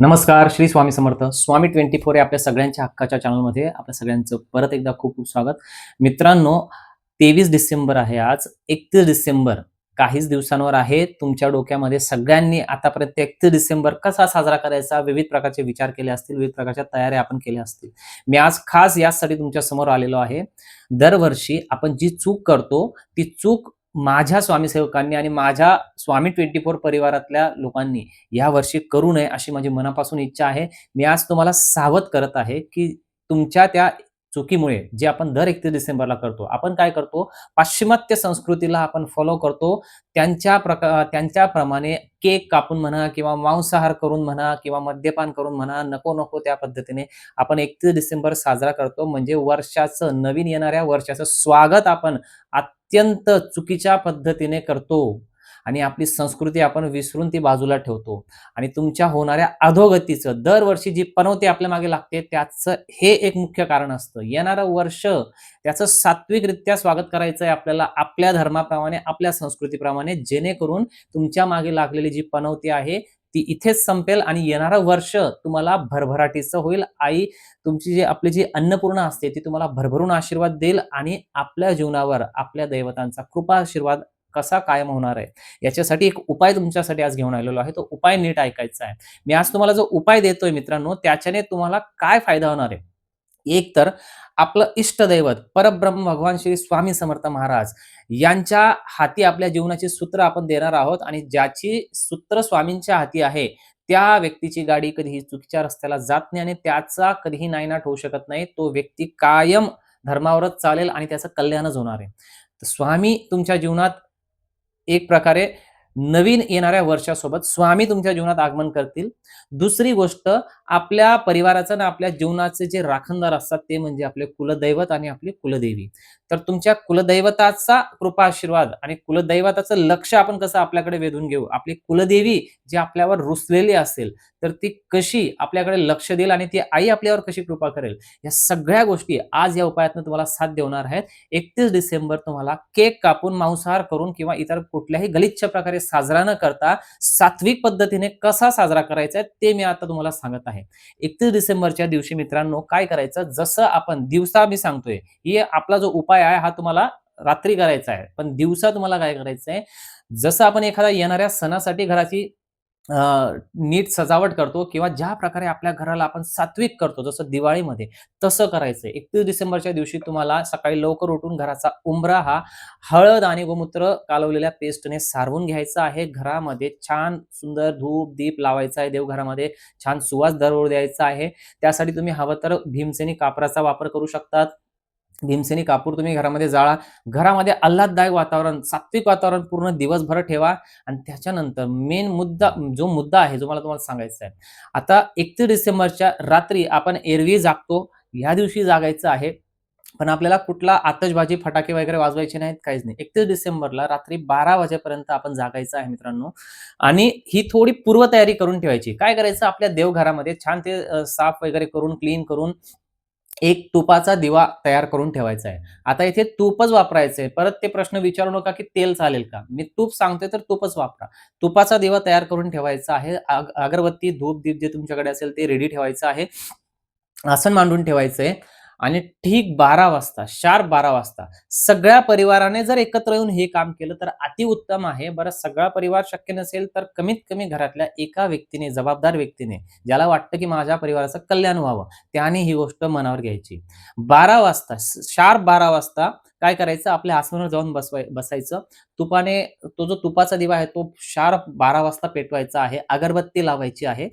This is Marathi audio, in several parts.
नमस्कार श्री स्वामी समर्थ. स्वामी ट्वेंटी फोर या आपल्या सगळ्यांच्या हक्काच्या चॅनलमध्ये आपल्या सगळ्यांचं परत एकदा खूप खूप स्वागत. मित्रांनो तेवीस डिसेंबर आहे आज. एकतीस डिसेंबर काहीच दिवसांवर आहे. तुमच्या डोक्यामध्ये सगळ्यांनी आतापर्यंत एकतीस डिसेंबर कसा साजरा करायचा? विविध प्रकारचे विचार केले असतील विविध प्रकारच्या तयाऱ्या आपण केल्या असतील. मी आज खास यासाठी तुमच्यासमोर आलेलो आहे. दरवर्षी आपण जी चूक करतो ती चूक माझ्या स्वामीसेवकांनी आणि माझ्या स्वामी ट्वेंटी फोर परिवारातल्या लोकांनी या वर्षी करू नये अशी माझी मनापासून इच्छा आहे. मी आज तुम्हाला सावध करत आहे की तुमच्या त्या चुकीमुळे जे आपण दर एकतीस डिसेंबरला करतो आपण काय करतो? पाश्चिमात्य संस्कृतीला आपण फॉलो करतो. त्यांच्या प्रकार त्यांच्याप्रमाणे केक कापून म्हणा किंवा मांसाहार करून म्हणा किंवा मद्यपान करून म्हणा नको नको त्या पद्धतीने आपण एकतीस डिसेंबर साजरा करतो. म्हणजे वर्षाचं नवीन येणाऱ्या वर्षाचं स्वागत आपण अत्यंत चुकीच्या पद्धतीने करतो. आणि आपली संस्कृती आपण विसरून ती बाजूला ठेवतो. आणि तुमच्या होणाऱ्या अधोगतीचं दरवर्षी जी पनवती आपल्या मागे लागते त्याचं हे एक मुख्य कारण असतं. येणारं वर्ष त्याचं सात्विकरित्या स्वागत करायचं आहे आपल्याला आपल्या धर्माप्रमाणे आपल्या संस्कृतीप्रमाणे जेणेकरून तुमच्या मागे लागलेली जी पनवती आहे ती इथेच संपेल आणि येणारं वर्ष तुम्हाला भरभराटीचं होईल. आई तुमची जी आपली जी अन्नपूर्णा असते ती तुम्हाला भरभरून आशीर्वाद देईल आणि आपल्या जीवनावर आपल्या दैवतांचा कृपा आशीर्वाद कसा कायम होणार आहे याच्यासाठी एक उपाय तुमच्यासाठी आज घेऊन आलेलो आहे. तो उपाय नीट ऐकायचा आहे. मी आज तुम्हाला जो उपाय देतोय मित्रांनो त्याच्याने तुम्हाला काय फायदा होणार आहे? एक तर आपलं इष्टदैवत परब्रह्म भगवान श्री स्वामी समर्थ महाराज यांच्या हाती आपल्या जीवनाची सूत्र आपण देणार आहोत आणि ज्याची सूत्र स्वामींच्या हाती आहे त्या व्यक्तीची गाडी कधीही चुकीच्या रस्त्याला जात नाही आणि त्याचा कधीही नायनाट होऊ शकत नाही. तो व्यक्ती कायम धर्मावरच चालेल आणि त्याचं कल्याणच होणार आहे. तर स्वामी तुमच्या जीवनात एक प्रकारे नवीन येणाऱ्या वर्षासोबत स्वामी तुमच्या जीवनात आगमन करतील. दुसरी गोष्ट आपल्या परिवाराचं ना आपल्या जीवनाचे जे राखणदार असतात ते म्हणजे आपले कुलदैवत आणि आपली कुलदेवी. तर तुमच्या कुलदैवताचा कृपा आशीर्वाद आणि कुलदैवताचं लक्ष आपण कसं आपल्याकडे वेधून घेऊ? आपली कुलदेवी जी आपल्यावर रुसलेली असेल तर ती कशी आपल्याकडे लक्ष देईल आणि ती आई आपल्यावर कशी कृपा करेल? या सगळ्या गोष्टी आज या उपायातनं तुम्हाला साथ देणार आहेत. एकतीस डिसेंबर तुम्हाला केक कापून मांसाहार करून किंवा इतर कुठल्याही गलिच्छ प्रकारे साजरा न करता सात्विक पद्धतीने कसा साजरा करायचा आहे ते मी आता तुम्हाला सांगत आहे. एकतीस डिसेंबरच्या दिवशी मित्रांनो काय करायचं? जसं आपण दिवसा मी सांगतोय हे आपला जो उपाय आहे हा तुम्हाला रात्री करायचा आहे. पण दिवसा तुम्हाला काय करायचं आहे जसं आपण एखाद्या येणाऱ्या सणासाठी घराची नीट सजावट करतो किंवा ज्या प्रकारे आपल्या घराला आपण सात्विक करतो जसं दिवाळीमध्ये तसं करायचं. एकतीस डिसेंबरच्या दिवशी तुम्हाला सकाळी लवकर उठून घराचा उंबरा हा हळद आणि गोमूत्र कालवलेल्या पेस्टने सारवून घ्यायचा आहे. घरामध्ये छान सुंदर धूप दीप लावायचा आहे देवघरामध्ये. छान सुवास दरवळ द्यायचा आहे. त्यासाठी तुम्ही हवं तर भीमसेनी कापराचा वापर करू शकतात. भीमसेनी कापूर तुम्ही घरामध्ये जाळा. घरामध्ये आल्हाददायक वातावरण सात्विक वातावरण पूर्ण दिवसभर ठेवा. आणि त्याच्यानंतर मेन मुद्दा जो मुद्दा आहे जो मला तुम्हाला सांगायचा आहे. आता एकतीस डिसेंबरच्या रात्री आपण एरवी जागतो. ह्या दिवशी जागायचं आहे. पण आपल्याला कुठला आतषबाजी फटाके वगैरे वाजवायचे नाहीत काहीच नाही. एकतीस डिसेंबरला रात्री बारा वाजेपर्यंत आपण जागायचं आहे मित्रांनो. आणि ही थोडी पूर्वतयारी करून ठेवायची. काय करायचं? आपल्या देवघरामध्ये छान ते साफ वगैरे करून क्लीन करून एक तुपाचा दिवा तयार करून ठेवायचा आहे. आता इथे तूपच वापरायचं आहे. परत ते प्रश्न विचारू नका की तेल चालेल का? मी तूप सांगतोय तर तूपच वापरा. तुपाचा दिवा तयार करून ठेवायचा आहे. अगरबत्ती धूप दीप जे तुमच्याकडे असेल ते रेडी ठेवायचं आहे. आसन मांडून ठेवायचं आहे आणि ठीक बारा वाजता शार्प बारा वाजता सगळ्या परिवाराने जर एकत्र येऊन हे काम केलं तर अतिउत्तम आहे. बरं सगळा परिवार शक्य नसेल तर कमीत कमी घरातल्या एका व्यक्तीने जबाबदार व्यक्तीने ज्याला वाटतं की माझ्या परिवाराचं कल्याण व्हावं त्याने ही गोष्ट मनावर घ्यायची. बारा वाजता शार्प बारा वाजता काय करायचं? आपल्या आसनावर जाऊन बसवाय बसायचं. तुपाने तो जो तुपाचा दिवा आहे तो शार्प बारा वाजता पेटवायचा आहे. अगरबत्ती लावायची आहे.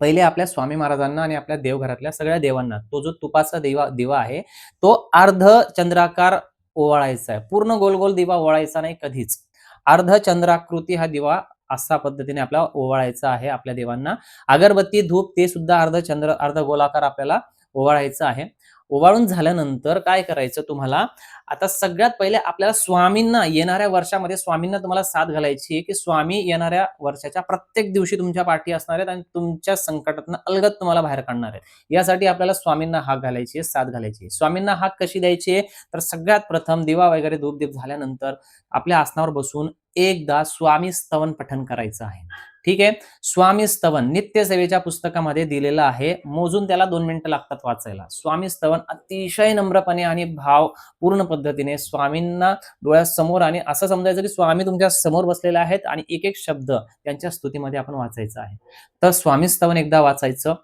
पहिले आपल्या स्वामी महाराजांना आणि आपल्या देवघरातल्या सगळ्या देवांना तो जो तुपाचा दिवा दिवा आहे तो अर्ध चंद्राकार ओवाळायचा आहे. पूर्ण गोल गोल दिवा ओवाळायचा नाही कधीच. अर्ध चंद्राकृती हा दिवा असा पद्धतीने आपल्याला ओवाळायचा आहे आपल्या देवांना. अगरबत्ती धूप ते सुद्धा अर्ध चंद्र अर्ध गोलाकार आपल्याला ओवाळायचं आहे. ओवाळून झाल्यानंतर काय करायचं तुम्हाला? आता सगळ्यात पहिले आपल्याला स्वामींना येणाऱ्या वर्षामध्ये स्वामींना तुम्हाला साथ घालायची आहे की स्वामी येणाऱ्या वर्षाच्या प्रत्येक दिवशी तुमच्या पाठी असणार आहेत आणि तुमच्या संकटातनं अलगद तुम्हाला बाहेर काढणार आहेत. यासाठी आपल्याला स्वामींना हाक घालायची आहे साथ घालायची आहे. स्वामींना हाक कशी द्यायची आहे? तर सगळ्यात प्रथम दिवा वगैरे धूपदीप झाल्यानंतर आपल्या आसनावर बसून एकदा स्वामी स्तवन पठन करायचं आहे. ठीक आहे? स्वामी स्तवन नित्य सेवेच्या पुस्तकामध्ये दिलेलं आहे. मोजून त्याला दोन मिनिटं लागतात वाचायला. स्वामी स्तवन अतिशय नम्रपणे आणि भाव पूर्ण पद्धतीने स्वामींना डोळ्यासमोर आणि असं समजायचं की स्वामी तुमच्यासमोर बसलेले आहेत आणि एक एक शब्द त्यांच्या स्तुतीमध्ये आपण वाचायचा आहे. तर स्वामी स्तवन एकदा वाचायचं.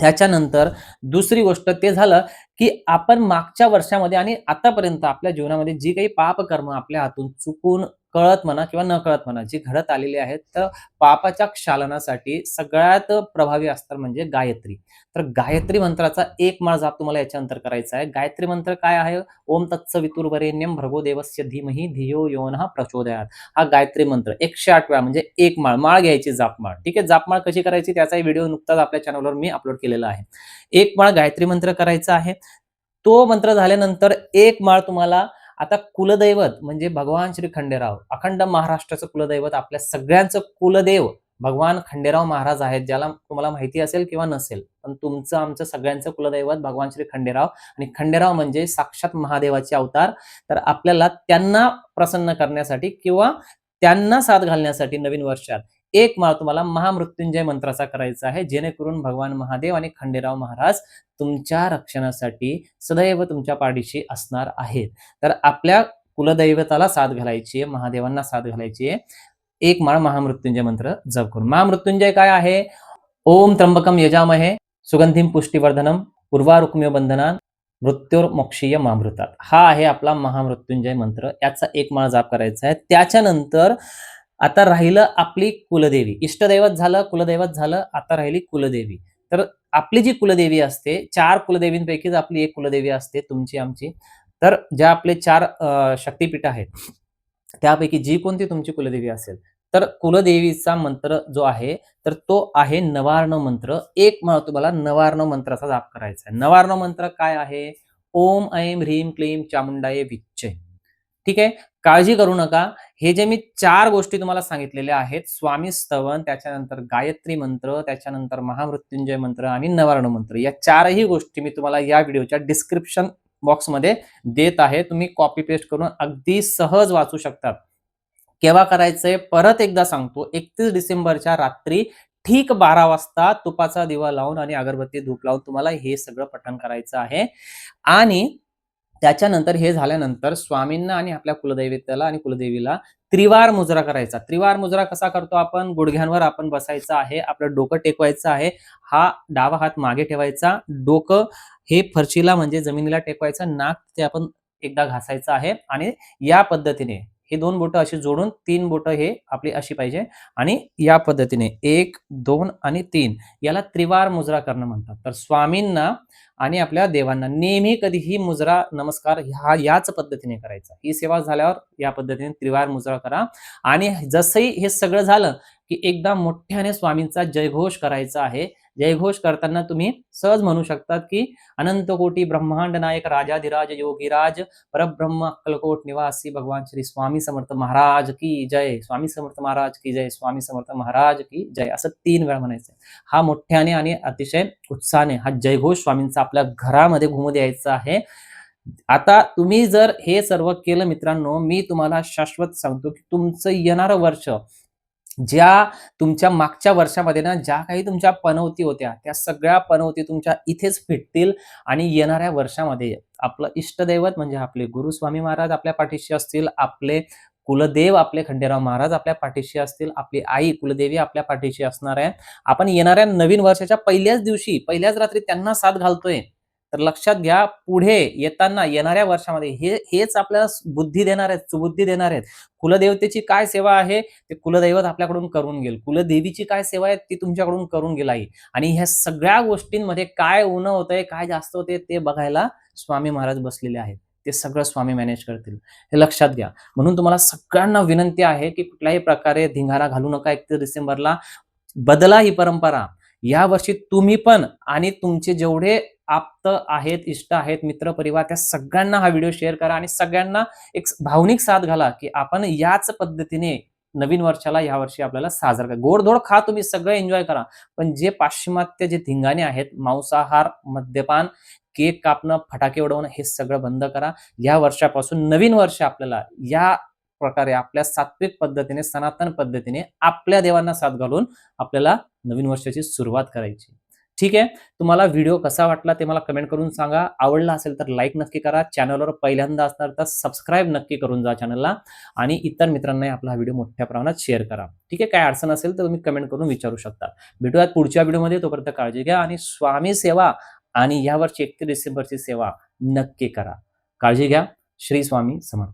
त्याच्यानंतर दुसरी गोष्ट ते झालं की आपण मागच्या वर्षामध्ये आणि आतापर्यंत आपल्या जीवनामध्ये जी काही पापकर्म आपल्या हातून चुकून कळत म्हणा किंवा न कळत म्हणा जी घडत आलेली आहेत तर पापाच्या क्षालनासाठी सगळ्यात प्रभावी अस्त्र म्हणजे गायत्री. तर गायत्री मंत्राचा एक माळ जाप तुम्हाला याच्यानंतर करायचा आहे. गायत्री मंत्र काय आहे? ओम तत्स वितुर्वरेण्यम भर्गो देवस्य धीमही धियो योन हा प्रचोदयात. हा गायत्री मंत्र एकशे आठ वेळा म्हणजे एक माळ माळ घ्यायची जापमाळ ठीक आहे? जापमाळ कशी करायची? त्याचाही व्हिडिओ नुकताच आपल्या चॅनलवर मी अपलोड केलेला आहे. एक माळ गायत्री मंत्र करायचा आहे. तो मंत्र झाल्यानंतर एक माळ तुम्हाला आता कुलदैवत म्हणजे भगवान श्री खंडेराव अखंड महाराष्ट्राचं कुलदैवत आपल्या सगळ्यांचं कुलदेव भगवान खंडेराव महाराज आहेत ज्याला तुम्हाला माहिती असेल किंवा नसेल पण तुमचं आमचं सगळ्यांचं कुलदैवत भगवान श्री खंडेराव आणि खंडेराव म्हणजे साक्षात महादेवाचे अवतार. तर आपल्याला त्यांना प्रसन्न करण्यासाठी किंवा त्यांना साथ घालण्यासाठी नवीन वर्षात एक माळ तुम्हाला महामृत्युंजय मंत्राचा करायचा आहे. जेणेकरून भगवान महादेव आणि खंडेराव महाराज तुमच्या रक्षणासाठी सदैव तुमच्या पाठीशी असणार आहेत. तर आपल्या कुलदैवताला साथ घालायची आहे महादेवांना साथ घालायची आहे. एक माळ महामृत्युंजय मंत्र जप करून. महामृत्युंजय काय आहे? ओम त्र्यंबकम यजामहे सुगंधीम पुष्टीवर्धनम पूर्वारुक्म्य बंधनान मृत्युर्मोक्षीय मामृतात. हा आहे आपला महामृत्युंजय मंत्र. याचा एक माळ जाप करायचा आहे. त्याच्यानंतर आता राहिलं आपली कुलदेवी. इष्टदैवत झालं कुलदैवत झालं आता राहिली कुलदेवी. तर आपली जी कुलदेवी असते चार कुलदेवींपैकीच आपली एक कुलदेवी असते तुमची आमची. तर ज्या आपले चार शक्तीपीठ शक्तिपीठ आहेत त्यापैकी जी कोणती तुमची कुलदेवी असेल तर कुलदेवीचा मंत्र जो आहे तर तो आहे नवार्ण मंत्र. एक माळ तुम्हाला नवार्ण मंत्राचा जाप करायचा आहे. नवार्ण मंत्र काय आहे? ओम ऐम ह्रीम क्लीम चामुंडाय विच्चय. ठीक आहे? काळजी करू नका. हे जे मी चार गोष्टी तुम्हाला सांगितलेल्या आहेत स्वामी स्तवन त्याच्यानंतर गायत्री मंत्र त्याच्यानंतर महामृत्युंजय मंत्र आणि नवारण मंत्र या चारही गोष्टी मी तुम्हाला या व्हिडिओच्या डिस्क्रिप्शन बॉक्समध्ये देत आहे. तुम्ही कॉपी पेस्ट करून अगदी सहज वाचू शकतात. केव्हा करायचंय? परत एकदा सांगतो एकतीस डिसेंबरच्या रात्री ठीक बारा वाजता तुपाचा दिवा लावून आणि अगरबत्ती धूप लावून तुम्हाला हे सगळं पठण करायचं आहे. आणि त्याच्यानंतर हे झाल्यानंतर स्वामींना आणि आपल्या कुलदैवताला आणि कुलदेवीला त्रिवार मुजरा करायचा. त्रिवार मुजरा कसा करतो आपण? गुडघ्यांवर आपण बसायचं आहे आपलं डोकं टेकवायचं आहे. हा डावा हात मागे ठेवायचा. डोकं हे फरशीला म्हणजे जमिनीला टेकवायचं. नाक ते आपण एकदा घासायचं आहे आणि या पद्धतीने हे दोन बोटं अशी जोडून तीन बोटं हे आपली अशी पाहिजे. आणि या पद्धतीने एक दोन आणि तीन याला त्रिवार मुजरा करणं म्हणतात. तर स्वामींना आणि आपल्या देवांना नेहमी कधीही मुजरा नमस्कार ह्या याच पद्धतीने करायचा. ही सेवा झाल्यावर या पद्धतीने त्रिवार मुजरा करा. आणि जसंही हे सगळं झालं की एकदा मोठ्याने स्वामींचा जयघोष करायचा आहे जयघोष करताना तुम्ही सहज म्हणू शकतात की अनंत कोटी ब्रह्मांड नायक राजाधिराज योगीराज परब्रह्म अक्कलकोट निवासी भगवान श्री स्वामी समर्थ महाराज की जय. स्वामी समर्थ महाराज की जय. स्वामी समर्थ महाराज की जय. असं तीन वेळा म्हणायचं हा मोठ्याने आणि अतिशय उत्साहाने हा जयघोष स्वामींचा आपल्या घरामध्ये घुमू द्यायचा आहे. आता तुम्ही जर हे सर्व केलं मित्रांनो मी तुम्हाला शाश्वत सांगतो की तुमचं येणारं वर्ष ज्या तुमच्या मागच्या वर्षामध्ये ना ज्या काही तुमच्या पनवती होत्या त्या सगळ्या पनवती तुमच्या इथेच फिटतील आणि येणाऱ्या वर्षामध्ये आपलं इष्टदैवत म्हणजे आपले गुरुस्वामी महाराज आपल्या पाठीशी असतील आपले कुलदेव आपले खंडेराव महाराज आपल्या पाठीशी असतील आपली आई कुलदेवी आपल्या पाठीशी असणार आहे. आपण येणाऱ्या नवीन वर्षाच्या पहिल्याच दिवशी पहिल्याच रात्री त्यांना साथ घालतोय. तर लक्षात घ्या पुढे येताना येणाऱ्या वर्षामध्ये हे हेच आपल्याला बुद्धी देणार आहेत सुबुद्धी देणार आहेत. कुलदेवतेची काय सेवा आहे ते कुलदैवत आपल्याकडून करून घेईल. कुलदेवीची काय सेवा आहे ती तुमच्याकडून करून गेला आणि ह्या सगळ्या गोष्टींमध्ये काय ऊन होतंय काय जास्त होते ते बघायला स्वामी महाराज बसलेले आहेत. ते सगळं स्वामी मॅनेज करतील. हे लक्षात घ्या. म्हणून तुम्हाला सगळ्यांना विनंती आहे की कुठल्याही प्रकारे धिंगारा घालू नका. एकतीस डिसेंबरला बदला ही परंपरा. या वर्षी तुम्ही पण आणि तुमचे जेवढे आप्त आहेत इष्ट आहेत मित्र परिवार त्या सगळ्यांना हा व्हिडिओ शेअर करा आणि सगळ्यांना एक भावनिक साथ घाला की आपण याच पद्धतीने नवीन वर्षाला या वर्षी आपल्याला साजरा करा. गोडधोड खा तुम्ही सगळं एन्जॉय करा. पण जे पाश्चिमात्य जे धिंगाणे आहेत मांसाहार मद्यपान केक कापणं फटाके उडवणं हे सगळं बंद करा. या वर्षापासून नवीन वर्ष आपल्याला या प्रकारे आपल्या सात्विक पद्धतीने सनातन पद्धतीने आपल्या देवांना साथ घालून आपल्याला नवीन वर्षाची सुरुवात करायची. ठीक आहे? तुम्हाला व्हिडिओ कसा वाटला ते मला कमेंट करून सांगा. आवडला असेल तर लाईक नक्की करा. चॅनलवर पहिल्यांदा असणार तर सबस्क्राईब नक्की करून जा चॅनलला आणि इतर मित्रांनाही आपला व्हिडिओ मोठ्या प्रमाणात शेअर करा. ठीक आहे? काय अडचण असेल तर तुम्ही कमेंट करून विचारू शकता. भेटूयात पुढच्या व्हिडिओमध्ये तोपर्यंत काळजी घ्या आणि स्वामी सेवा आणि यावरची एकतीस डिसेंबरची सेवा नक्की करा. काळजी घ्या. श्री स्वामी समर्थ.